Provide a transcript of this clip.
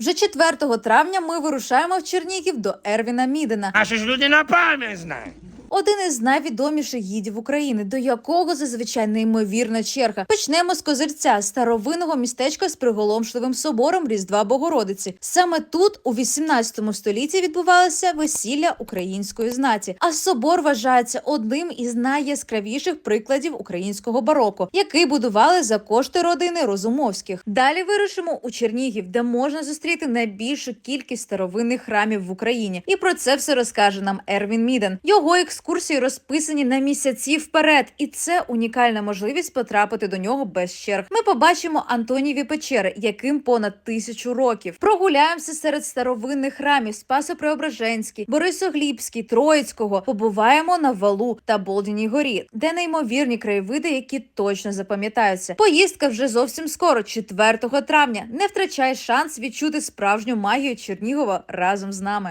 Вже 4 травня ми вирушаємо в Чернігів до Ервіна Мідена, Наші ж люди на пам'ять знають. Один із найвідоміших гідів України, до якого зазвичай неймовірна черга. Почнемо з козирця старовинного містечка з приголомшливим собором Різдва Богородиці. Саме тут у 18 столітті відбувалося весілля української знаті. А собор вважається одним із найяскравіших прикладів українського бароко, який будували за кошти родини Розумовських. Далі вирушимо у Чернігів, де можна зустріти найбільшу кількість старовинних храмів в Україні. І про це все розкаже нам Ервін Міден. Його екскурсії розписані на місяці вперед, і це унікальна можливість потрапити до нього без черг. Ми побачимо Антоніві печери, яким понад тисячу років. Прогуляємося серед старовинних храмів Спасо-Преображенський, Борисоглібський, Троїцького. Побуваємо на валу та Болдіній горі, де неймовірні краєвиди, які точно запам'ятаються. Поїздка вже зовсім скоро, 4 травня. Не втрачай шанс відчути справжню магію Чернігова разом з нами.